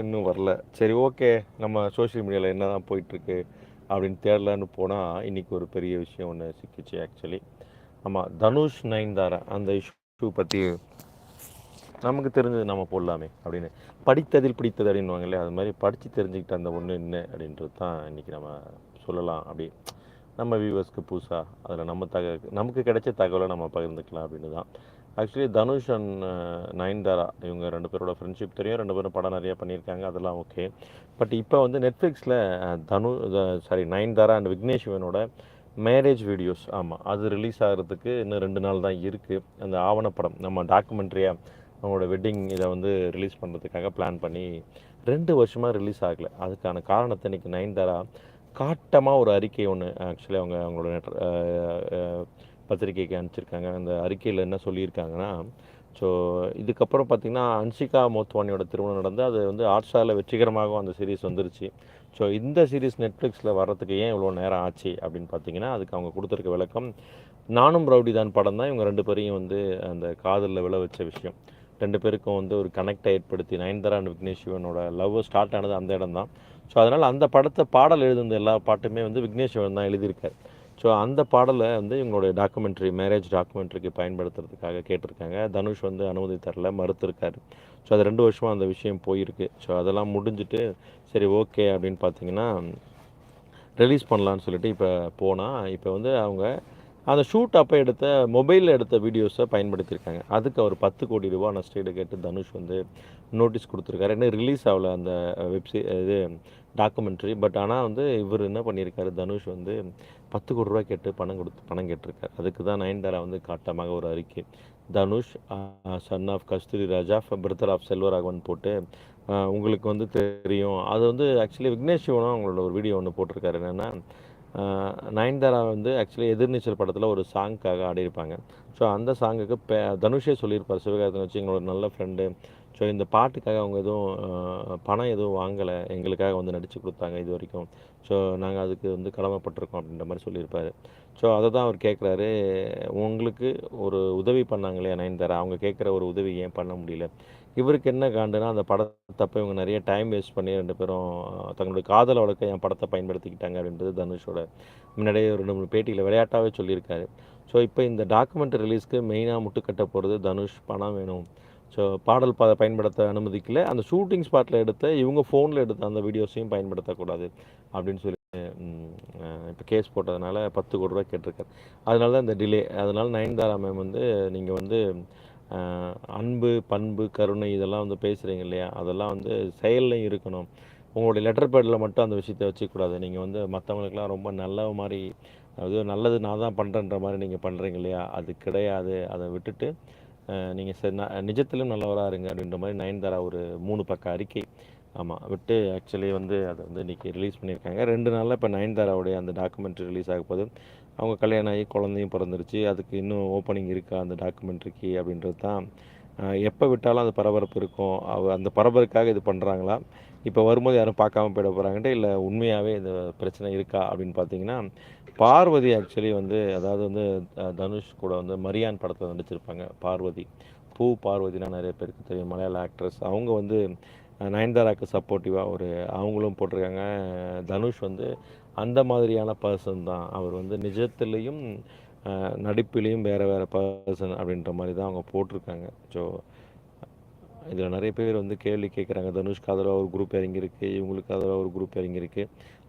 இன்னும் வரல. சரி ஓகே. நம்ம சோஷியல் மீடியாவில் என்ன தான் போயிட்டுருக்கு அப்படின்னு தேடலான்னு போனால் இன்றைக்கி ஒரு பெரிய விஷயம் ஒன்று சிக்கிச்சு ஆக்சுவலி ஆமாம் தனுஷ் நயன்தாரா அந்த இஷ்யூ பற்றி நமக்கு தெரிஞ்சது நம்ம போடலாமே அப்படின்னு. படித்ததில் பிடித்தது அப்படின்வாங்களே அது மாதிரி படித்து தெரிஞ்சுக்கிட்ட அந்த ஒன்று என்ன அப்படின்றது தான் இன்றைக்கி நம்ம சொல்லலாம். அப்படி நம்ம வியூவர்ஸ்க்கு புதுசாக அதில் நம்ம தக நமக்கு கிடைச்ச தகவலை நம்ம பகிர்ந்துக்கலாம் அப்படின்னு தான் ஆக்சுவலி தனுஷ் அண்ட் நயன்தாரா இவங்க ரெண்டு பேரோட ஃப்ரெண்ட்ஷிப் தெரியும். ரெண்டு பேரும் படம் நிறையா பண்ணியிருக்காங்க. அதெல்லாம் ஓகே பட் இப்போ வந்து நெட்ஃப்ளிக்ஸில் தனு சாரி நயன்தாரா அண்ட் விக்னேஷ் சிவனோட மேரேஜ் வீடியோஸ் ஆமாம் அது ரிலீஸ் ஆகிறதுக்கு இன்னும் ரெண்டு நாள் தான் இருக்குது அந்த ஆவணப்படம் நம்ம டாக்குமெண்ட்ரியாக அவங்களோட வெட்டிங் இதை வந்து ரிலீஸ் பண்ணுறதுக்காக பிளான் பண்ணி ரெண்டு வருஷமாக ரிலீஸ் ஆகலை. அதுக்கான காரணத்தை இன்றைக்கி நயன்தாரா காட்டமாக ஒரு அறிக்கை ஒன்று ஆக்சுவலி அவங்க அவங்களோட பத்திரிகைக்கு பத்திரிக்கைக்கு அனுப்பிச்சிருக்காங்க. அந்த அறிக்கையில் என்ன சொல்லியிருக்காங்கன்னா ஸோ இதுக்கப்புறம் பார்த்திங்கன்னா அன்ஷிகா மோத்வானியோட திருமணம் நடந்து அது வந்து ஹாட்ஸ்டாரில் வெற்றிகரமாகவும் அந்த சீரிஸ் வந்துருச்சு. ஸோ இந்த சீரிஸ் நெட்ஃப்ளிக்ஸில் வர்றதுக்கு ஏன் இவ்வளோ நேரம் ஆச்சு அப்படின்னு பார்த்தீங்கன்னா அதுக்கு அவங்க கொடுத்துருக்க விளக்கம் நானும் ரவுடி தான் படம் தான். இவங்க ரெண்டு பேரையும் வந்து அந்த காதலில் விழ வச்ச விஷயம். ரெண்டு பேருக்கும் வந்து ஒரு கனெக்டை ஏற்படுத்தி நயன்தாரா அண்ட் விக்னேஷ் சிவனோட லவ் ஸ்டார்ட் ஆனது அந்த இடம் தான். ஸோ அதனால் அந்த படத்தை பாடல் எழுதுந்த எல்லா பாட்டுமே வந்து விக்னேஷ் சிவன் தான் எழுதியிருக்காரு. ஸோ அந்த பாடலை வந்து இவங்களுடைய டாக்குமெண்ட்ரி மேரேஜ் டாக்குமெண்ட்ரிக்கு பயன்படுத்துறதுக்காக கேட்டிருக்காங்க. தனுஷ் வந்து அனுமதி தரல மறுத்துருக்காரு. ஸோ அது ரெண்டு வருஷமாக அந்த விஷயம் போயிருக்கு. ஸோ அதெல்லாம் முடிஞ்சுட்டு சரி ஓகே அப்படின்னு பார்த்தீங்கன்னா ரிலீஸ் பண்ணலான்னு சொல்லிட்டு இப்போ போனால் இப்போ வந்து அவங்க அந்த ஷூட் அப்போ எடுத்த மொபைலில் எடுத்த வீடியோஸை பயன்படுத்தியிருக்காங்க. அதுக்கு அவர் பத்து கோடி ரூபா நஷ்டீடு கேட்டு தனுஷ் வந்து நோட்டீஸ் கொடுத்துருக்காரு. என்ன ரிலீஸ் ஆகல அந்த வெப்சை இது டாக்குமெண்ட்ரி பட் ஆனால் வந்து இவர் என்ன பண்ணியிருக்காரு தனுஷ் வந்து பத்து கோடி ரூபா கேட்டு பணம் கொடுத்து பணம் கேட்டிருக்காரு. அதுக்கு தான் நயன்தாரா வந்து காட்டமாக ஒரு அறிக்கை. Dhanush son of Kasthuri Raja brother of Selvaraghavan போட்டு உங்களுக்கு வந்து தெரியும். அது வந்து ஆக்சுவலி விக்னேஷ் சிவனும் அவங்களோட ஒரு வீடியோ ஒன்று போட்டிருக்காரு. என்னென்னா நயன்தாரா வந்து ஆக்சுவலி எதிர்நீச்சல் படத்தில் ஒரு சாங்க்காக ஆடியிருப்பாங்க. ஸோ அந்த சாங்குக்கு பே தனுஷே சொல்லியிருப்பார். சிவகார்த்திகன் வச்சு எங்களோட நல்ல ஃப்ரெண்டு ஸோ இந்த பாட்டுக்காக அவங்க எதுவும் பணம் எதுவும் வாங்கலை. எங்களுக்காக வந்து நடித்து கொடுத்தாங்க இது வரைக்கும். ஸோ நாங்கள் அதுக்கு வந்து கடமைப்பட்டிருக்கோம் அப்படின்ற மாதிரி சொல்லியிருப்பார். ஸோ அதை தான் அவர் கேட்குறாரு. உங்களுக்கு ஒரு உதவி பண்ணாங்களே நயன்தாரா? அவங்க கேட்குற ஒரு உதவி ஏன் பண்ண முடியல? இவருக்கு என்ன காண்டுனா அந்த படத்தப்போ இவங்க நிறைய டைம் வேஸ்ட் பண்ணி ரெண்டு பேரும் தங்களுடைய காதலை வளர்க்க என் படத்தை பயன்படுத்திக்கிட்டாங்க அப்படின்றது தனுஷோட முன்னாடியே ஒரு ரெண்டு மூணு பேட்டியில் விளையாட்டாகவே சொல்லியிருக்காரு. ஸோ இப்போ இந்த டாக்குமெண்ட் ரிலீஸ்க்கு மெயினாக முட்டுக்கட்ட போகிறது தனுஷ் பணம் வேணும். ஸோ பாடல் ப பயன்படுத்த அனுமதிக்கல. அந்த ஷூட்டிங் ஸ்பாட்டில் எடுத்த இவங்க ஃபோனில் எடுத்த அந்த வீடியோஸையும் பயன்படுத்தக்கூடாது அப்படின்னு சொல்லி இப்போ கேஸ் போட்டதுனால பத்து கோடி ரூபா கேட்டிருக்காரு. அதனால தான் இந்த டிலே அதனால் நயன்தாரா மேம் வந்து நீங்கள் வந்து அன்பு பண்பு கருணை இதெல்லாம் வந்து பேசுகிறீங்க இல்லையா? அதெல்லாம் வந்து செயல்லையும் இருக்கணும். உங்களுடைய லெட்டர் பேடில் மட்டும் அந்த விஷயத்தை வச்சுக்கூடாது நீங்கள் வந்து மற்றவங்களுக்குலாம் ரொம்ப நல்ல மாதிரி அதாவது நல்லது நான் தான் பண்ணுறேன்ற மாதிரி நீங்கள் பண்ணுறீங்க இல்லையா? அது கிடையாது. அதை விட்டுட்டு நீங்கள் சரி நிஜத்திலும் நல்லவராக இருங்க அப்படின்ற மாதிரி நயன்தாரா ஒரு மூணு பக்க அறிக்கை. ஆமாம் விட்டு ஆக்சுவலி வந்து அதை வந்து இன்றைக்கி ரிலீஸ் பண்ணியிருக்காங்க. ரெண்டு நாளில் இப்போ நயன்தாராவுடைய அந்த டாக்குமெண்ட்ரி ரிலீஸ் ஆக போது அவங்க கல்யாணம் ஆகி குழந்தையும் பிறந்துருச்சு. அதுக்கு இன்னும் ஓப்பனிங் இருக்கா அந்த டாக்குமெண்ட்ரிக்கு அப்படின்றது தான் எப்போ விட்டாலும் அந்த பரபரப்பு இருக்கும். அவ அந்த பரபரப்புக்காக இது பண்ணுறாங்களா இப்போ வரும்போது யாரும் பார்க்காம போயிட போகிறாங்கன்ட்டு இல்லை உண்மையாகவே இந்த பிரச்சனை இருக்கா அப்படின்னு பார்த்தீங்கன்னா பார்வதி ஆக்சுவலி வந்து அதாவது வந்து தனுஷ் கூட வந்து மரியான் படத்தில் நடிச்சிருப்பாங்க பார்வதி. பூ பார்வதினா நிறைய பேருக்கு தெரியும் மலையாள ஆக்ட்ரஸ் அவங்க வந்து நயன்தாராக்கு சப்போர்ட்டிவாக ஒரு அவங்களும் போட்டிருக்காங்க. தனுஷ் வந்து அந்த மாதிரியான பர்சன் தான். அவர் வந்து நிஜத்துலேயும் நடிப்புலேயும் நடிப்பிலையும் வேறு வேறு பர்சன் அப்படின்ற மாதிரி தான் அவங்க போட்டிருக்காங்க. ஸோ இதில் நிறைய பேர் வந்து கேள்வி கேட்குறாங்க. தனுஷ்க்கு ஆதரவாக ஒரு குரூப் இறங்கியிருக்கு இவங்களுக்கு ஆதரவாக ஒரு குரூப் இறங்கியிருக்கு.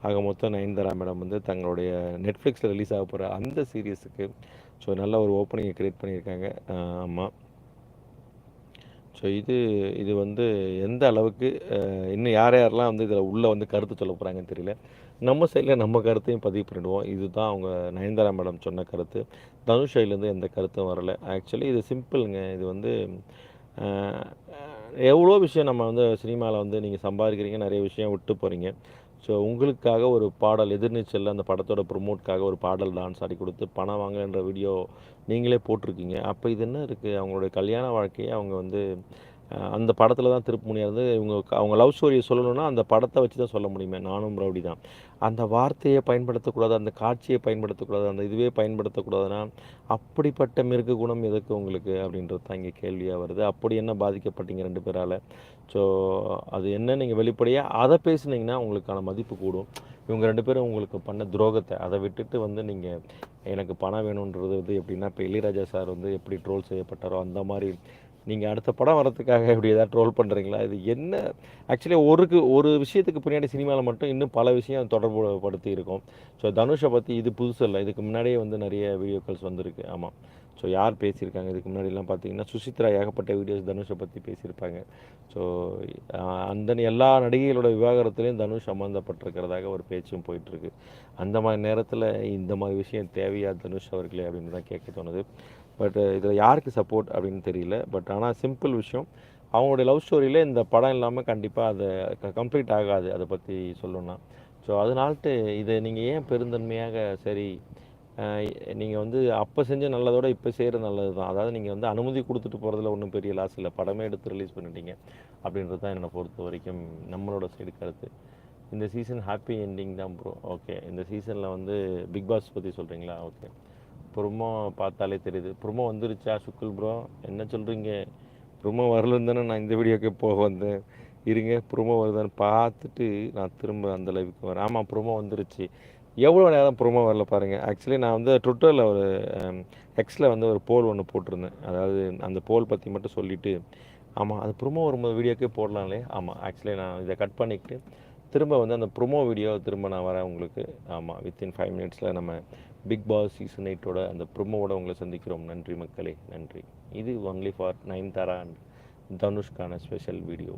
ஆக மொத்தம் நயன்தாரா மேடம் வந்து தங்களுடைய நெட்ஃப்ளிக்ஸில் ரிலீஸ் ஆக போகிற அந்த சீரியஸுக்கு ஸோ நல்ல ஒரு ஓப்பனிங்கை க்ரியேட் பண்ணியிருக்காங்க. ஆமாம் ஸோ இது இது வந்து எந்த அளவுக்கு இன்னும் யார் யாரெல்லாம் வந்து இதில் உள்ளே வந்து கருத்து சொல்ல போகிறாங்கன்னு தெரியல. நம்ம சைடில் நம்ம கருத்தையும் பதிவு பண்ணிடுவோம். இதுதான் அவங்க நயன்தாரா மேடம் சொன்ன கருத்து. தனுஷ் சைட்லேருந்து எந்த கருத்தும் வரல. ஆக்சுவலி இது சிம்பிளுங்க இது வந்து எவ்வளோ விஷயம் நம்ம வந்து சினிமாவில் வந்து நீங்கள் சம்பாதிக்கிறீங்க நிறைய விஷயம் விட்டு போகிறீங்க ஸோ உங்களுக்காக ஒரு பாடல் எதிர்நீச்சலில் அந்த படத்தோட ப்ரொமோட்காக ஒரு பாடல் டான்ஸ் ஆடி கொடுத்து பணம் வாங்கன்ற வீடியோ நீங்களே போட்டிருக்கீங்க. அப்போ இது என்ன இருக்குது அவங்களுடைய கல்யாண வாழ்க்கையை அவங்க வந்து அந்த படத்தில் தான் திருப்புமுனையாக இருந்து இவங்க அவங்க லவ் ஸ்டோரியை சொல்லணும்னா அந்த படத்தை வச்சு தான் சொல்ல முடியுமே. நானும் ரவுடி தான். அந்த வார்த்தையை பயன்படுத்தக்கூடாது அந்த காட்சியை பயன்படுத்தக்கூடாது அந்த இதுவே பயன்படுத்தக்கூடாதுன்னா அப்படிப்பட்ட மிருக குணம் எதுக்கு உங்களுக்கு அப்படின்றது தான் இங்கே கேள்வியாக வருது. அப்படி என்ன பாதிக்கப்பட்டீங்க ரெண்டு பேரால்? ஸோ அது என்ன? நீங்கள் வெளிப்படையாக அதை பேசுனீங்கன்னா உங்களுக்கான மதிப்பு கூடும். இவங்க ரெண்டு பேரும் உங்களுக்கு பண்ண துரோகத்தை அதை விட்டுட்டு வந்து நீங்கள் எனக்கு பணம் வேணுன்றது வந்து எப்படின்னா இப்போ இளையராஜா சார் வந்து எப்படி ட்ரோல் செய்யப்பட்டாரோ அந்த மாதிரி நீங்கள் அடுத்த படம் வரதுக்காக இப்படி ஏதாவது ட்ரோல் பண்ணுறீங்களா இது என்ன? ஆக்சுவலி ஒருக்கு ஒரு விஷயத்துக்கு பின்னாடி சினிமாவில் மட்டும் இன்னும் பல விஷயம் தொடர்பு படுத்தி இருக்கும். ஸோ தனுஷை பற்றி இது புதுசு இல்லை. இதுக்கு முன்னாடியே வந்து நிறைய வீடியோக்கள்ஸ் வந்திருக்கு. ஆமாம் ஸோ யார் பேசியிருக்காங்க? இதுக்கு முன்னாடிலாம் பார்த்தீங்கன்னா சுசித்ரா ஏகப்பட்ட வீடியோஸ் தனுஷை பற்றி பேசியிருப்பாங்க. ஸோ அந்த எல்லா நடிகைகளோட விவாகரத்துலேயும் தனுஷ் சம்மந்தப்பட்டிருக்கிறதாக ஒரு பேச்சும் போயிட்டுருக்கு. அந்த மாதிரி நேரத்தில் இந்த மாதிரி விஷயம் தேவையா தனுஷ் அவர்களே அப்படின்னு தான் கேட்க தோணுது. பட் uh, இதில் யாருக்கு சப்போர்ட் அப்படின்னு தெரியல. பட் ஆனால் சிம்பிள் விஷயம். அவங்களுடைய லவ் ஸ்டோரியில் இந்த படம் இல்லாமல் கண்டிப்பாக அதை கம்ப்ளீட் ஆகாது அதை பற்றி சொல்லணும்னா. ஸோ அதனால்ட்டு இதை நீங்கள் ஏன் பெருந்தன்மையாக சரி நீங்கள் வந்து அப்போ செஞ்ச நல்லதோட இப்போ செய்கிறது நல்லது தான் அதாவது நீங்கள் வந்து அனுமதி கொடுத்துட்டு போகிறதுல ஒன்றும் பெரிய லாஸ் இல்லை. படமே எடுத்து ரிலீஸ் பண்ணிட்டீங்க. அப்படின்றது தான் என்னை பொறுத்த வரைக்கும் நம்மளோட சைடு கருத்து. இந்த சீசன் ஹாப்பி எண்டிங் தான் ப்ரோ ஓகே இந்த சீசனில் வந்து பிக் பாஸ் பற்றி சொல்கிறீங்களா ஓகே ப்ரொமோ பார்த்தாலே தெரியுது. ப்ரொமோ வந்துருச்சா சுக்குல் ப்ரோ? என்ன சொல்கிறீங்க ப்ரொமோ வரலன்னு தானே நான் இந்த வீடியோக்கே போக வந்தேன். இருங்க ப்ரொமோ வருதான்னு பார்த்துட்டு நான் திரும்ப அந்த லைவுக்கு வரேன். ஆமாம் ப்ரொமோ வந்துருச்சு. எவ்வளோ நேரம் ப்ரொமோ வரல பாருங்கள் ஆக்சுவலி நான் வந்து ட்விட்டரில் ஒரு எக்ஸில் வந்து ஒரு போல் ஒன்று போட்டிருந்தேன். அதாவது அந்த போல் பற்றி மட்டும் சொல்லிவிட்டு ஆமாம் அது ப்ரொமோ வரும்போது வீடியோக்கே போடலாம்லே. ஆமாம் ஆக்சுவலி நான் இதை கட் பண்ணிக்கிட்டு திரும்ப வந்து அந்த ப்ரொமோ வீடியோ திரும்ப நான் வரேன் உங்களுக்கு. ஆமாம் வித்தின் ஃபைவ் மினிட்ஸில் நம்ம பிக் பாஸ் சீசன் எயிட்டோட அந்த ப்ரொமோவோட உங்களை சந்திக்கிறோம். நன்றி மக்களே நன்றி. இது only for Nayanthara and தனுஷ்கான ஸ்பெஷல் வீடியோ